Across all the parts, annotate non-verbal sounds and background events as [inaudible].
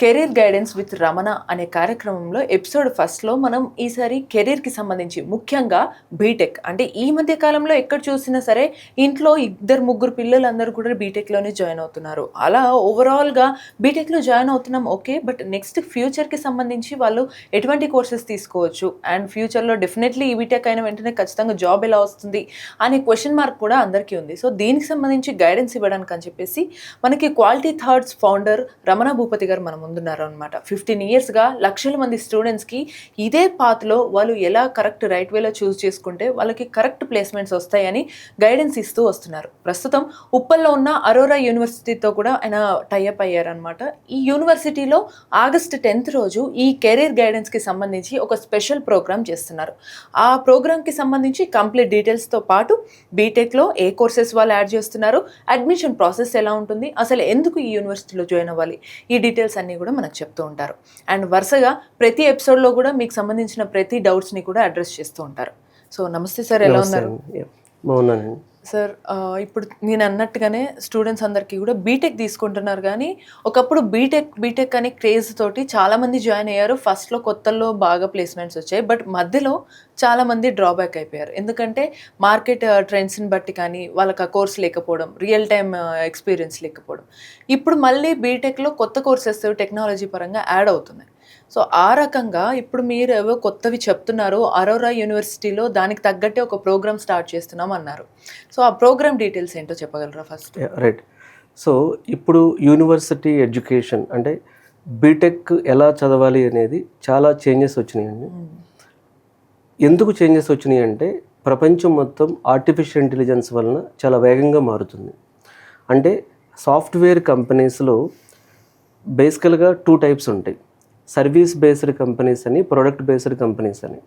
Career guidance with Ramana అనే కార్యక్రమంలో episode ఫస్ట్లో మనం ఈసారి కెరీర్కి సంబంధించి ముఖ్యంగా బీటెక్ అంటే ఈ మధ్య కాలంలో ఎక్కడ చూసినా సరే ఇంట్లో ఇద్దరు ముగ్గురు పిల్లలందరూ కూడా బీటెక్లోనే జాయిన్ అవుతున్నారు. అలా ఓవరాల్గా బీటెక్లో జాయిన్ అవుతున్నాం ఓకే బట్ నెక్స్ట్ ఫ్యూచర్కి సంబంధించి వాళ్ళు ఎటువంటి కోర్సెస్ తీసుకోవచ్చు? అండ్ ఫ్యూచర్లో డెఫినెట్లీ ఈ బీటెక్ అయిన వెంటనే ఖచ్చితంగా జాబ్ ఎలా వస్తుంది? అనే క్వశ్చన్ మార్క్ కూడా అందరికీ ఉంది. సో దీనికి సంబంధించి గైడెన్స్ ఇవ్వడానికి అని చెప్పేసి మనకి quality thoughts founder Ramana Bhupathi garu మనం ముందున్నారు అనమాట ఫిఫ్టీన్ ఇయర్స్గా లక్షల మంది స్టూడెంట్స్కి ఇదే పాత్లో వాళ్ళు ఎలా కరెక్ట్ రైట్ వేలో చూస్ చేసుకుంటే వాళ్ళకి కరెక్ట్ ప్లేస్మెంట్స్ వస్తాయని గైడెన్స్ ఇస్తూ వస్తున్నారు. ప్రస్తుతం ఉప్పల్లో ఉన్న అరోరా యూనివర్సిటీతో కూడా ఆయన టైఅప్ అయ్యారనమాట ఈ యూనివర్సిటీలో ఆగస్ట్ టెన్త్ రోజు ఈ కెరీర్ గైడెన్స్కి సంబంధించి ఒక స్పెషల్ ప్రోగ్రామ్ చేస్తున్నారు. ఆ ప్రోగ్రామ్కి సంబంధించి కంప్లీట్ డీటెయిల్స్తో పాటు బీటెక్లో ఏ కోర్సెస్ వాళ్ళు యాడ్ చేస్తున్నారు అడ్మిషన్ ప్రాసెస్ ఎలా ఉంటుంది అసలు ఎందుకు ఈ యూనివర్సిటీలో జాయిన్ అవ్వాలి ఈ డీటెయిల్స్ అన్నీ కూడా మనకు చెప్తూ ఉంటారు. అండ్ వరుసగా ప్రతి ఎపిసోడ్లో కూడా మీకు సంబంధించిన ప్రతి డౌట్స్ని కూడా అడ్రస్ చేస్తూ ఉంటారు. సో నమస్తే సార్ ఎలా ఉన్నారు? బాగున్నానండి. సార్ ఇప్పుడు నేను అన్నట్టుగానే స్టూడెంట్స్ అందరికీ కూడా బీటెక్ తీసుకుంటున్నారు కానీ ఒకప్పుడు బీటెక్ బీటెక్ అనే క్రేజ్ తోటి చాలామంది జాయిన్ అయ్యారు. ఫస్ట్లో కొత్తల్లో బాగా ప్లేస్మెంట్స్ వచ్చాయి. బట్ మధ్యలో చాలామంది డ్రాబ్యాక్ అయిపోయారు. ఎందుకంటే మార్కెట్ ట్రెండ్స్ని బట్టి కానీ వాళ్ళకి ఆ కోర్స్ లేకపోవడం రియల్ టైమ్ ఎక్స్పీరియన్స్ లేకపోవడం. ఇప్పుడు మళ్ళీ బీటెక్లో కొత్త కోర్సెస్ టెక్నాలజీ పరంగా యాడ్ అవుతున్నాయి. సో ఆ రకంగా ఇప్పుడు మీరు ఏవో కొత్తవి చెప్తున్నారు అరోరా యూనివర్సిటీలో దానికి తగ్గట్టే ఒక ప్రోగ్రామ్ స్టార్ట్ చేస్తున్నాం అన్నారు. సో ఆ ప్రోగ్రామ్ డీటెయిల్స్ ఏంటో చెప్పగలరా ఫస్ట్? రైట్ సో ఇప్పుడు యూనివర్సిటీ ఎడ్యుకేషన్ అంటే బీటెక్ ఎలా చదవాలి అనేది చాలా చేంజెస్ వచ్చినాయండి. ఎందుకు చేంజెస్ వచ్చినాయి అంటే ప్రపంచం మొత్తం ఆర్టిఫిషియల్ ఇంటెలిజెన్స్ వలన చాలా వేగంగా మారుతుంది. అంటే సాఫ్ట్వేర్ కంపెనీస్లో బేసికల్గా టూ టైప్స్ ఉంటాయి. సర్వీస్ బేస్డ్ కంపెనీస్ అని ప్రొడక్ట్ బేస్డ్ కంపెనీస్ అని.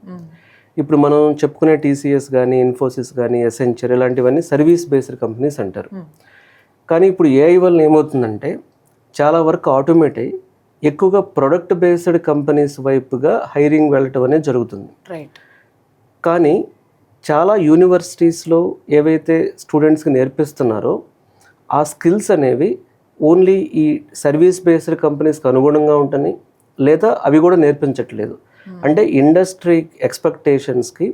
ఇప్పుడు మనం చెప్పుకునే టీసీఎస్ కానీ ఇన్ఫోసిస్ కానీ ఎసెంచర్ ఇలాంటివన్నీ సర్వీస్ బేస్డ్ కంపెనీస్ అంటారు. కానీ ఇప్పుడు ఏఐ వల్ల ఏమవుతుందంటే చాలా వరకు ఆటోమేట్ అయ్యి ఎక్కువగా ప్రొడక్ట్ బేస్డ్ కంపెనీస్ వైపుగా హైరింగ్ వెళ్ళటం అనేది జరుగుతుంది. రైట్ కానీ చాలా యూనివర్సిటీస్లో ఏవైతే స్టూడెంట్స్కి నేర్పిస్తున్నారో ఆ స్కిల్స్ అనేవి ఓన్లీ ఈ సర్వీస్ బేస్డ్ కంపెనీస్కి అనుగుణంగా ఉంటాయి లేదా అవి కూడా నేర్పించట్లేదు. అంటే ఇండస్ట్రీ ఎక్స్పెక్టేషన్స్కి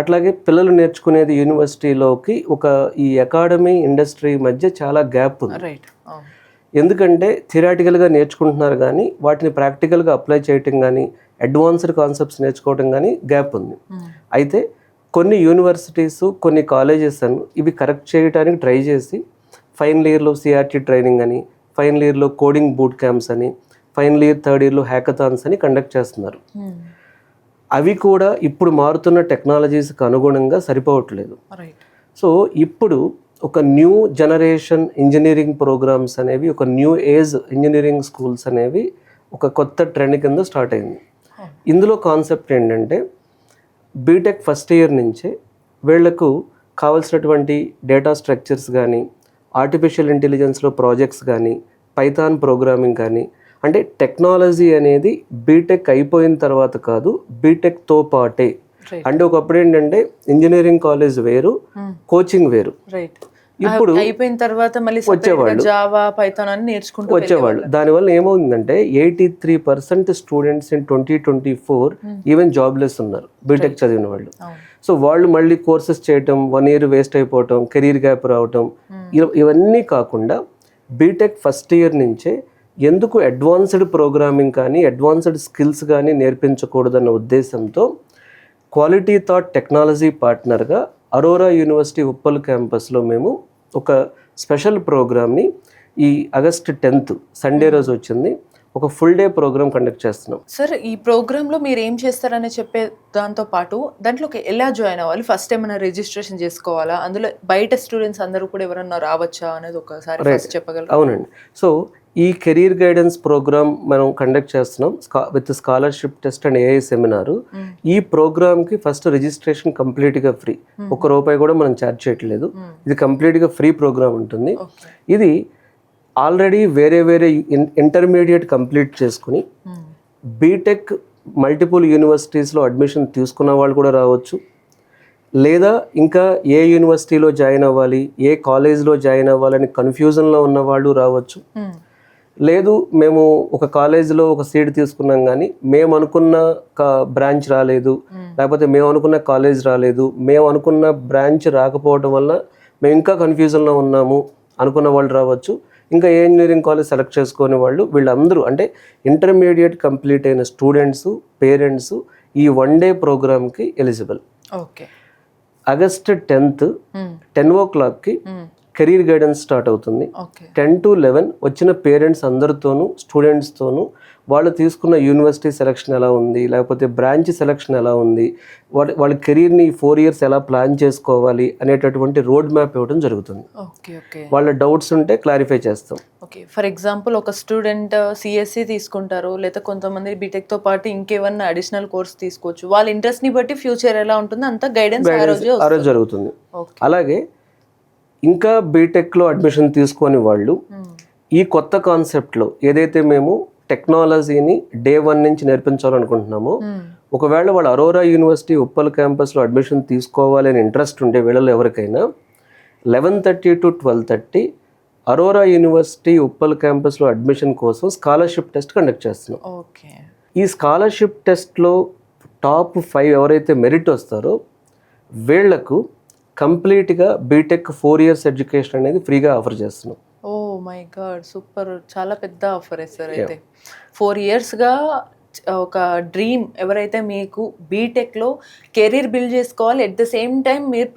అట్లాగే పిల్లలు నేర్చుకునేది యూనివర్సిటీలోకి ఒక ఈ అకాడమీ ఇండస్ట్రీ మధ్య చాలా గ్యాప్ ఉంది. రైట్ ఎందుకంటే థిరాటికల్గా నేర్చుకుంటున్నారు కానీ వాటిని ప్రాక్టికల్గా అప్లై చేయటం కానీ అడ్వాన్స్డ్ కాన్సెప్ట్స్ నేర్చుకోవటం కానీ గ్యాప్ ఉంది. అయితే కొన్ని యూనివర్సిటీస్ కొన్ని కాలేజెస్ అని ఇవి కరెక్ట్ చేయడానికి ట్రై చేసి ఫైనల్ ఇయర్లో సిఆర్టీ ట్రైనింగ్ అని ఫైనల్ ఇయర్లో కోడింగ్ బూట్ క్యాంప్స్ అని ఫైనల్ ఇయర్ థర్డ్ ఇయర్లో హ్యాకథాన్స్ అని కండక్ట్ చేస్తున్నారు. అవి కూడా ఇప్పుడు మారుతున్న టెక్నాలజీస్కి అనుగుణంగా సరిపోవట్లేదు. సో ఇప్పుడు ఒక న్యూ జనరేషన్ ఇంజనీరింగ్ ప్రోగ్రామ్స్ అనేవి ఒక న్యూ ఏజ్ ఇంజనీరింగ్ స్కూల్స్ అనేవి ఒక కొత్త ట్రెండ్ కింద స్టార్ట్ అయింది. ఇందులో కాన్సెప్ట్ ఏంటంటే బీటెక్ ఫస్ట్ ఇయర్ నుంచే వీళ్ళకు కావలసినటువంటి డేటా స్ట్రక్చర్స్ కానీ ఆర్టిఫిషియల్ ఇంటెలిజెన్స్లో ప్రాజెక్ట్స్ కానీ పైథాన్ ప్రోగ్రామింగ్ కానీ అంటే టెక్నాలజీ అనేది బీటెక్ అయిపోయిన తర్వాత కాదు బీటెక్తో పాటే. అంటే ఒకప్పుడు ఏంటంటే ఇంజనీరింగ్ కాలేజ్ వేరు కోచింగ్ వేరు. ఇప్పుడు అయిపోయిన తర్వాత మళ్ళీ వచ్చేవాళ్ళు. జావా పైథాన్ అని నేర్చుకుంటూ వచ్చేవాళ్ళు. దానివల్ల ఏమవుతుందంటే eighty three percent students in twenty twenty four even jobless ఉన్నారు బీటెక్ చదివిన వాళ్ళు. సో వాళ్ళు మళ్ళీ కోర్సెస్ చేయటం వన్ ఇయర్ వేస్ట్ అయిపోవటం కెరీర్ గ్యాప్ రావటం ఇవ- ఇవన్నీ కాకుండా బీటెక్ ఫస్ట్ ఇయర్ నుంచే ఎందుకు అడ్వాన్స్డ్ ప్రోగ్రామింగ్ కానీ అడ్వాన్స్డ్ స్కిల్స్ కానీ నేర్పించకూడదన్న ఉద్దేశంతో క్వాలిటీ థాట్ టెక్నాలజీ పార్ట్నర్గా అరోరా యూనివర్సిటీ ఉప్పల్ క్యాంపస్లో మేము ఒక స్పెషల్ ప్రోగ్రామ్ని ఈ ఆగస్ట్ టెన్త్ సండే రోజు వచ్చింది. ఒక ఫుల్ డే ప్రోగ్రామ్ కండక్ట్ చేస్తున్నాం. సార్ ఈ ప్రోగ్రామ్లో మీరు ఏం చేస్తారని చెప్పే దాంతో పాటు దాంట్లోకి ఎలా జాయిన్ అవ్వాలి? ఫస్ట్ ఏమైనా రిజిస్ట్రేషన్ చేసుకోవాలా? అందులో బయట స్టూడెంట్స్ అందరూ కూడా ఎవరన్నా రావచ్చా? అనేది ఒకసారి చెప్పగలరా? అవునండి. సో ఈ కెరీర్ గైడెన్స్ ప్రోగ్రామ్ మనం కండక్ట్ చేస్తున్నాం. With scholarship test and AI seminar ఈ ప్రోగ్రామ్కి ఫస్ట్ రిజిస్ట్రేషన్ కంప్లీట్గా ఫ్రీ ఒక్క రూపాయి కూడా మనం ఛార్జ్ చేయట్లేదు. ఇది కంప్లీట్గా ఫ్రీ ప్రోగ్రామ్ ఉంటుంది. ఇది ఆల్రెడీ వేరే వేరే ఇంటర్మీడియట్ కంప్లీట్ చేసుకుని బీటెక్ మల్టిపుల్ యూనివర్సిటీస్లో అడ్మిషన్ తీసుకున్న వాళ్ళు కూడా రావచ్చు. లేదా ఇంకా ఏ యూనివర్సిటీలో జాయిన్ అవ్వాలి ఏ కాలేజ్లో జాయిన్ అవ్వాలని కన్ఫ్యూజన్లో ఉన్న వాళ్ళు రావచ్చు. లేదు మేము ఒక కాలేజీలో ఒక సీట్ తీసుకున్నాం కానీ మేము అనుకున్న బ్రాంచ్ రాలేదు. లేకపోతే మేము అనుకున్న కాలేజ్ రాలేదు. మేము అనుకున్న బ్రాంచ్ రాకపోవడం వల్ల మేము ఇంకా కన్ఫ్యూజన్లో ఉన్నాము. అనుకున్న వాళ్ళు రావచ్చు. ఇంకా ఏ ఇంజనీరింగ్ కాలేజ్ సెలెక్ట్ చేసుకునే వాళ్ళు వీళ్ళందరూ అంటే ఇంటర్మీడియట్ కంప్లీట్ అయిన స్టూడెంట్స్ పేరెంట్స్ ఈ వన్ డే ప్రోగ్రామ్కి eligible. Okay. August tenth ten ఓ క్లాక్కి కెరీర్ గైడెన్స్ స్టార్ట్ అవుతుంది. టెన్ టు లెవెన్ వచ్చిన పేరెంట్స్ అందరితోనూ స్టూడెంట్స్తోనూ వాళ్ళు తీసుకున్న యూనివర్సిటీ సెలక్షన్ ఎలా ఉంది లేకపోతే బ్రాంచ్ సెలక్షన్ ఎలా ఉంది వాళ్ళ వాళ్ళ కెరీర్ని ఫోర్ ఇయర్స్ ఎలా ప్లాన్ చేసుకోవాలి అనేటటువంటి రోడ్ మ్యాప్ ఇవ్వడం జరుగుతుంది. వాళ్ళ డౌట్స్ ఉంటే క్లారిఫై చేస్తాం. ఓకే ఫర్ ఎగ్జాంపుల్ ఒక స్టూడెంట్ సిఎస్సి తీసుకుంటారు లేదా కొంతమంది బీటెక్తో పాటు ఇంకేమన్నా అడిషనల్ కోర్స్ తీసుకోవచ్చు. వాళ్ళ ఇంట్రెస్ట్ని బట్టి ఫ్యూచర్ ఎలా ఉంటుందో అంత గైడెన్స్ ఆ రోజే జరుగుతుంది. అలాగే ఇంకా బీటెక్లో అడ్మిషన్ తీసుకొని వాళ్ళు ఈ కొత్త కాన్సెప్ట్లో ఏదైతే మేము టెక్నాలజీని డే వన్ నుంచి నేర్పించాలనుకుంటున్నామో ఒకవేళ వాళ్ళు అరోరా యూనివర్సిటీ ఉప్పల్ క్యాంపస్లో అడ్మిషన్ తీసుకోవాలి అని ఇంట్రెస్ట్ ఉండే వీళ్ళలో ఎవరికైనా eleven thirty to twelve thirty Aurora university Uppal క్యాంపస్లో అడ్మిషన్ కోసం స్కాలర్షిప్ టెస్ట్ కండక్ట్ చేస్తున్నాం. ఓకే. ఈ స్కాలర్షిప్ టెస్ట్లో టాప్ ఫైవ్ ఎవరైతే మెరిట్ వస్తారో వీళ్ళకు కంప్లీట్గా బీటెక్ ఫోర్ ఇయర్స్ ఎడ్యుకేషన్ అనేది ఫ్రీగా ఆఫర్ చేస్తున్నాం. Oh my god! సూపర్! చాలా పెద్ద ఆఫర్ సార్ అయితే. ఫోర్ ఇయర్స్గా ఒక డ్రీమ్ ఎవరైతే మీకు బీటెక్లో కెరీర్ బిల్డ్ చేసుకోవాలి ఎట్ ద సేమ్ టైం మీరు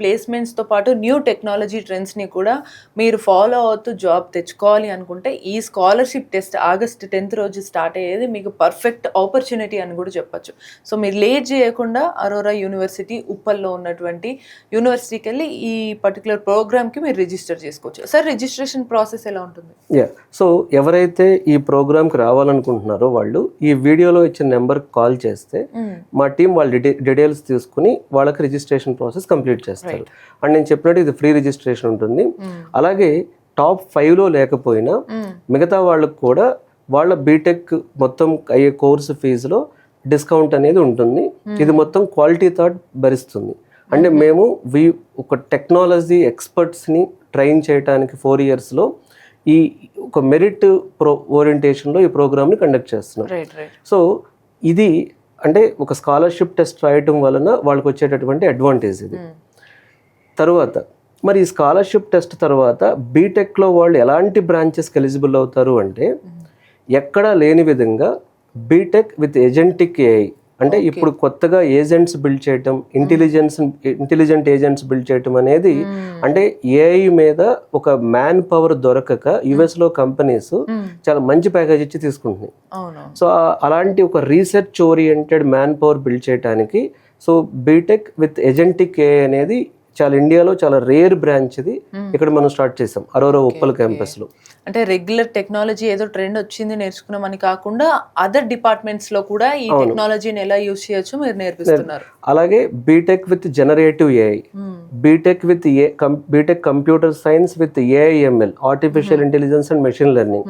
ప్లేస్మెంట్స్తో పాటు న్యూ టెక్నాలజీ ట్రెండ్స్ని కూడా మీరు ఫాలో అవుతూ జాబ్ తెచ్చుకోవాలి అనుకుంటే ఈ స్కాలర్షిప్ టెస్ట్ ఆగస్ట్ టెన్త్ రోజు స్టార్ట్ అయ్యేది మీకు పర్ఫెక్ట్ ఆపర్చునిటీ అని కూడా చెప్పచ్చు. సో మీరు లేట్ చేయకుండా అరోరా యూనివర్సిటీ ఉప్పల్లో ఉన్నటువంటి యూనివర్సిటీకి వెళ్ళి ఈ పర్టికులర్ ప్రోగ్రామ్కి మీరు రిజిస్టర్ చేసుకోవచ్చు. సార్ రిజిస్ట్రేషన్ ప్రాసెస్ ఎలా ఉంటుంది? సో ఎవరైతే ఈ ప్రోగ్రామ్కి రావాలనుకుంటున్నారో వాళ్ళు ఈ వీడియోలో ఇచ్చిన నెంబర్కి కాల్ చేస్తే మా టీం వాళ్ళ డీటె డీటెయిల్స్ తీసుకుని వాళ్ళకి రిజిస్ట్రేషన్ ప్రాసెస్ కంప్లీట్ చేస్తారు. అండ్ నేను చెప్పినట్టు ఇది ఫ్రీ రిజిస్ట్రేషన్ ఉంటుంది. అలాగే టాప్ ఫైవ్లో లేకపోయినా మిగతా వాళ్ళకు కూడా వాళ్ళ బీటెక్ మొత్తం అయ్యే కోర్సు ఫీజులో డిస్కౌంట్ అనేది ఉంటుంది. ఇది మొత్తం క్వాలిటీ థాట్ భరిస్తుంది. అంటే మేము. వి ఒక టెక్నాలజీ ఎక్స్పర్ట్స్ని ట్రైన్ చేయడానికి ఫోర్ ఇయర్స్లో ఈ ఒక మెరిట్ ప్రో ఓరియంటేషన్లో ఈ ప్రోగ్రామ్ని కండక్ట్ చేస్తున్నాం సో ఇది అంటే ఒక స్కాలర్షిప్ టెస్ట్ రాయటం వలన వాళ్ళకి వచ్చేటటువంటి అడ్వాంటేజ్ ఇది. తరువాత మరి ఈ స్కాలర్షిప్ టెస్ట్ తర్వాత బీటెక్లో వాళ్ళు ఎలాంటి బ్రాంచెస్కి ఎలిజిబుల్ అవుతారు అంటే ఎక్కడా లేని విధంగా బీటెక్ విత్ ఏజెంటిక్ ఏఐ అంటే ఇప్పుడు కొత్తగా ఏజెంట్స్ బిల్డ్ చేయటం ఇంటెలిజెన్స్ ఇంటెలిజెంట్ ఏజెంట్స్ బిల్డ్ చేయటం అనేది అంటే ఏఐ మీద ఒక మ్యాన్ పవర్ దొరకక యుఎస్లో కంపెనీస్ చాలా మంచి ప్యాకేజ్ ఇచ్చి తీసుకుంటున్నాయి. సో అలాంటి ఒక research oriented man power build చేయడానికి so BTech with agentic AI అనేది చాలా ఇండియాలో చాలా రేర్ బ్రాంచ్ ఇది. ఇక్కడ మనం స్టార్ట్ చేసాం అరోరా ఉప్పల్ క్యాంపస్లో అంటే రెగ్యులర్ టెక్నాలజీ ఏదో ట్రెండ్ వచ్చింది నేర్చుకున్నామని కాకుండా అదర్ డిపార్ట్మెంట్స్లో కూడా ఈ టెక్నాలజీని ఎలా యూజ్ చేయొచ్చు మీరు నేర్పిస్తున్నారు. అలాగే BTech with generative AI BTech with AI BTech computer science with AIML artificial intelligence and machine learning